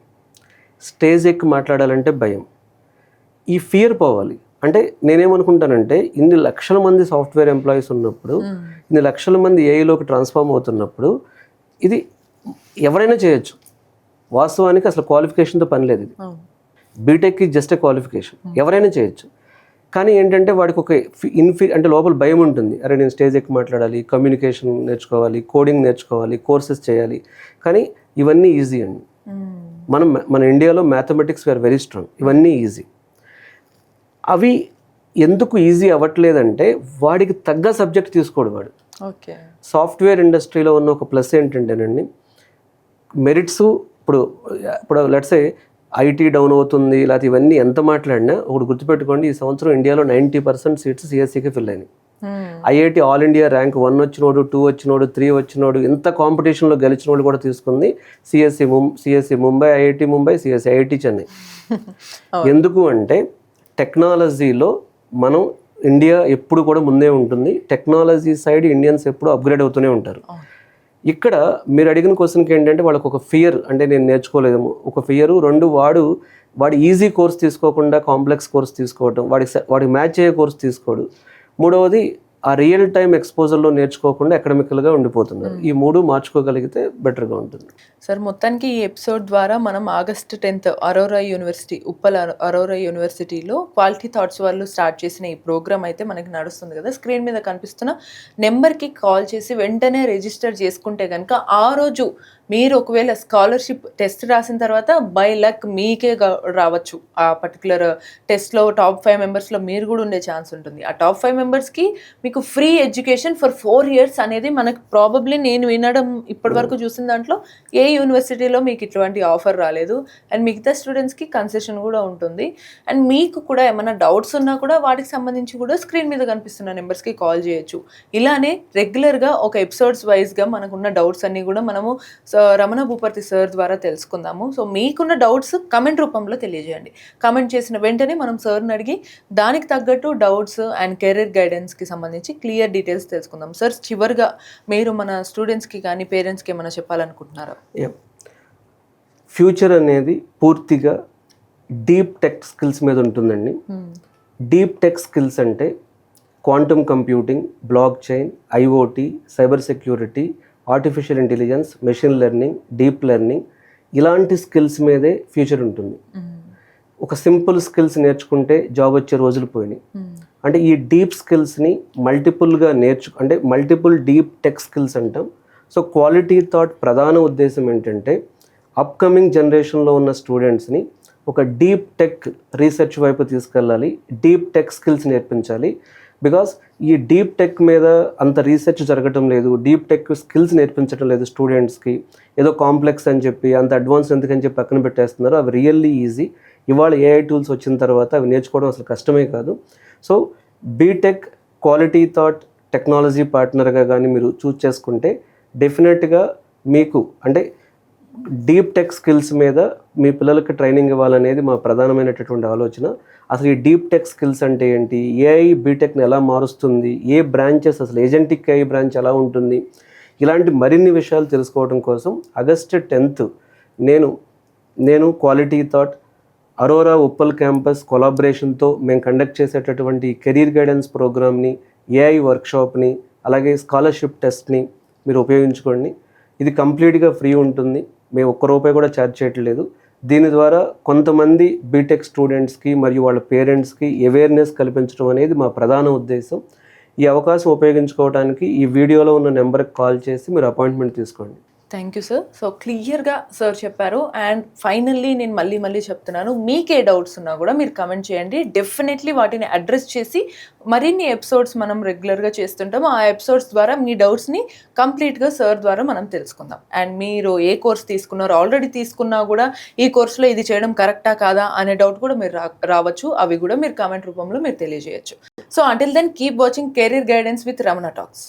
స్టేజ్ ఎక్కి మాట్లాడాలంటే భయం. ఈ ఫియర్ పోవాలి. అంటే నేనేమనుకుంటానంటే ఇన్ని లక్షల మంది సాఫ్ట్వేర్ ఎంప్లాయీస్ ఉన్నప్పుడు ఇన్ని లక్షల మంది ఏఐలోకి ట్రాన్స్ఫార్మ్ అవుతున్నప్పుడు ఇది ఎవరైనా చేయొచ్చు. వాస్తవానికి అసలు క్వాలిఫికేషన్తో పని లేదు ఇది. బీటెక్కి జస్ట్ ఏ క్వాలిఫికేషన్ ఎవరైనా చేయొచ్చు. కానీ ఏంటంటే వాడికి ఒక ఇన్ఫి అంటే లోపల భయం ఉంటుంది. అరే నేను స్టేజ్ ఎక్కి మాట్లాడాలి కమ్యూనికేషన్ నేర్చుకోవాలి కోడింగ్ నేర్చుకోవాలి కోర్సెస్ చేయాలి. కానీ ఇవన్నీ ఈజీ అండి. మనం మన ఇండియాలో మ్యాథమెటిక్స్ వేర్ వెరీ స్ట్రాంగ్ ఇవన్నీ ఈజీ అవి ఎందుకు ఈజీ అవ్వట్లేదంటే వాడికి తగ్గ సబ్జెక్ట్ తీసుకోడు వాడు. ఓకే. సాఫ్ట్వేర్ ఇండస్ట్రీలో ఉన్న ఒక ప్లస్ ఏంటంటేనండి మెరిట్స్ ఇప్పుడు ఇప్పుడు లెట్సే ఐటీ డౌన్ అవుతుంది లేకపోతే ఇవన్నీ ఎంత మాట్లాడినా ఒకటి గుర్తుపెట్టుకోండి ఈ సంవత్సరం ఇండియాలో నైంటీ పర్సెంట్ సీట్స్ సిఎస్సికి ఫిల్ అయినాయి. IIT all India rank one వచ్చినోడు టూ వచ్చినోడు త్రీ వచ్చినోడు ఇంత కాంపిటీషన్లో గెలిచినోడు కూడా తీసుకుంది సిఎస్సి ముం CSE Mumbai IIT Mumbai CSE IIT Chennai [laughs] ఎందుకు అంటే టెక్నాలజీలో మనం ఇండియా ఎప్పుడు కూడా ముందే ఉంటుంది టెక్నాలజీ సైడ్ ఇండియన్స్ ఎప్పుడు అప్గ్రేడ్ అవుతూనే ఉంటారు. ఇక్కడ మీరు అడిగిన క్వశ్చన్కి ఏంటంటే వాళ్ళకి ఒక ఫియర్ అంటే నేను నేర్చుకోలేదేమో ఒక ఫియర్ రెండు వాడు వాడు ఈజీ కోర్స్ తీసుకోకుండా కాంప్లెక్స్ కోర్స్ తీసుకోవటం వాడికి వాడికి మ్యాచ్ అయ్యే కోర్స్ తీసుకోడు. మూడవది ఆ రియల్ టైం ఎక్స్పోజర్లో నేర్చుకోకుండా ఎకడమికల్గా ఉండిపోతున్నారు. ఈ మూడు మార్చుకోగలిగితే బెటర్గా ఉంటుంది. సార్ మొత్తానికి ఈ ఎపిసోడ్ ద్వారా మనం August tenth Aurora university Uppal అరో- Aurora యూనివర్సిటీలో క్వాలిటీ థాట్స్ వాళ్ళు స్టార్ట్ చేసిన ఈ ప్రోగ్రామ్ అయితే మనకి నడుస్తుంది కదా. స్క్రీన్ మీద కనిపిస్తున్న నెంబర్కి కాల్ చేసి వెంటనే రిజిస్టర్ చేసుకుంటే కనుక ఆ రోజు మీరు ఒకవేళ స్కాలర్షిప్ టెస్ట్ రాసిన తర్వాత బై లక్ మీకే రావచ్చు. ఆ పర్టికులర్ టెస్ట్లో టాప్ ఫైవ్ మెంబర్స్లో మీరు కూడా ఉండే ఛాన్స్ ఉంటుంది. ఆ టాప్ ఫైవ్ మెంబర్స్కి మీకు free education for four years అనేది మనకు ప్రాబబ్లీ నేను వినడం ఇప్పటివరకు చూసిన దాంట్లో ఏ యూనివర్సిటీలో మీకు ఇటువంటి ఆఫర్ రాలేదు. అండ్ మిగతా స్టూడెంట్స్కి కన్సెషన్ కూడా ఉంటుంది. అండ్ మీకు కూడా ఏమైనా డౌట్స్ ఉన్నా కూడా వాటికి సంబంధించి కూడా స్క్రీన్ మీద కనిపిస్తున్న నెంబర్స్కి కాల్ చేయొచ్చు. ఇలానే రెగ్యులర్గా ఒక ఎపిసోడ్స్ వైజ్గా మనకున్న డౌట్స్ అన్నీ కూడా మనము సో రమణ భూపతి సార్ ద్వారా తెలుసుకుందాము. సో మీకున్న డౌట్స్ కమెంట్ రూపంలో తెలియజేయండి. కమెంట్ చేసిన వెంటనే మనం సార్ని అడిగి దానికి తగ్గట్టు డౌట్స్ అండ్ కెరీర్ గైడెన్స్కి సంబంధించి క్లియర్ డీటెయిల్స్ తెలుసుకుందాం. సార్ చివరిగా మీరు మన స్టూడెంట్స్కి కానీ పేరెంట్స్కి ఏమైనా చెప్పాలనుకుంటున్నారా? ఫ్యూచర్ అనేది పూర్తిగా డీప్ టెక్ స్కిల్స్ మీద ఉంటుందండి. డీప్ టెక్ స్కిల్స్ అంటే quantum computing blockchain IOT cyber security artificial intelligence machine learning deep learning ఇలాంటి స్కిల్స్ మీదే ఫ్యూచర్ ఉంటుంది. ఒక సింపుల్ స్కిల్స్ నేర్చుకుంటే జాబ్ వచ్చే రోజులు పోయినాయి. అంటే ఈ డీప్ స్కిల్స్ని మల్టిపుల్గా నేర్చు అంటే మల్టిపుల్ డీప్ టెక్ స్కిల్స్ అంటాం. సో క్వాలిటీ థాట్ ప్రధాన ఉద్దేశం ఏంటంటే అప్కమింగ్ జనరేషన్లో ఉన్న స్టూడెంట్స్ని ఒక డీప్ టెక్ రీసెర్చ్ వైపు తీసుకెళ్ళాలి. డీప్ టెక్ స్కిల్స్ నేర్పించాలి. బికాస్ ఈ డీప్ టెక్ మీద అంత రీసెర్చ్ జరగటం లేదు. డీప్ టెక్ స్కిల్స్ నేర్పించడం లేదు స్టూడెంట్స్కి ఏదో కాంప్లెక్స్ అని చెప్పి అంత అడ్వాన్స్ ఎందుకని చెప్పి పక్కన పెట్టేస్తున్నారు అవి రియల్లీ ఈజీ ఇవాళ ఏఐ టూల్స్ వచ్చిన తర్వాత అవి నేర్చుకోవడం అసలు కష్టమే కాదు. So B Tech quality thought technology పార్ట్నర్గా కానీ మీరు చూస్ చేసుకుంటే డెఫినెట్గా మీకు అంటే డీప్ టెక్ స్కిల్స్ మీద మీ పిల్లలకి ట్రైనింగ్ ఇవ్వాలనేది మా ప్రధానమైనటువంటి ఆలోచన. అసలు ఈ డీప్ టెక్ స్కిల్స్ అంటే ఏంటి? ఏఐ బీటెక్ని ఎలా మారుస్తుంది? ఏ బ్రాంచెస్? అసలు ఏజెంటిక్ ఏఐ బ్రాంచ్ ఎలా ఉంటుంది? ఇలాంటి మరిన్ని విషయాలు తెలుసుకోవడం కోసం ఆగస్ట్ టెన్త్ నేను నేను quality thought Aurora Uppal campus కొలాబరేషన్తో మేము కండక్ట్ చేసేటటువంటి కెరీర్ గైడెన్స్ ప్రోగ్రామ్ని ఏఐ వర్క్షాప్ని అలాగే స్కాలర్షిప్ టెస్ట్ని మీరు ఉపయోగించుకోండి. ఇది కంప్లీట్గా ఫ్రీ ఉంటుంది. మేము ఒక్క రూపాయి కూడా ఛార్జ్ చేయట్లేదు. దీని ద్వారా కొంతమంది బీటెక్ స్టూడెంట్స్కి మరియు వాళ్ళ పేరెంట్స్కి అవేర్నెస్ కల్పించడం అనేది మా ప్రధాన ఉద్దేశం. ఈ అవకాశం ఉపయోగించుకోవడానికి ఈ వీడియోలో ఉన్న నెంబర్కి కాల్ చేసి మీరు అపాయింట్మెంట్ తీసుకోండి. థ్యాంక్ యూ సార్ సో క్లియర్గా సార్ చెప్పారు. అండ్ ఫైనల్లీ నేను మళ్ళీ మళ్ళీ చెప్తున్నాను. మీకే డౌట్స్ ఉన్నా కూడా మీరు కమెంట్ చేయండి. డెఫినెట్లీ వాటిని అడ్రస్ చేసి మరిన్ని ఎపిసోడ్స్ మనం రెగ్యులర్గా చేస్తుంటాము. ఆ ఎపిసోడ్స్ ద్వారా మీ డౌట్స్ని కంప్లీట్గా సార్ ద్వారా మనం తెలుసుకుందాం. అండ్ మీరు ఏ కోర్స్ తీసుకున్నారో ఆల్రెడీ తీసుకున్నా కూడా ఈ కోర్సులో ఇది చేయడం కరెక్టా కాదా అనే డౌట్ కూడా మీరు రా రావచ్చు. అవి కూడా మీరు కామెంట్ రూపంలో మీరు తెలియజేయచ్చు. So until then keep watching career guidance with Ramana talks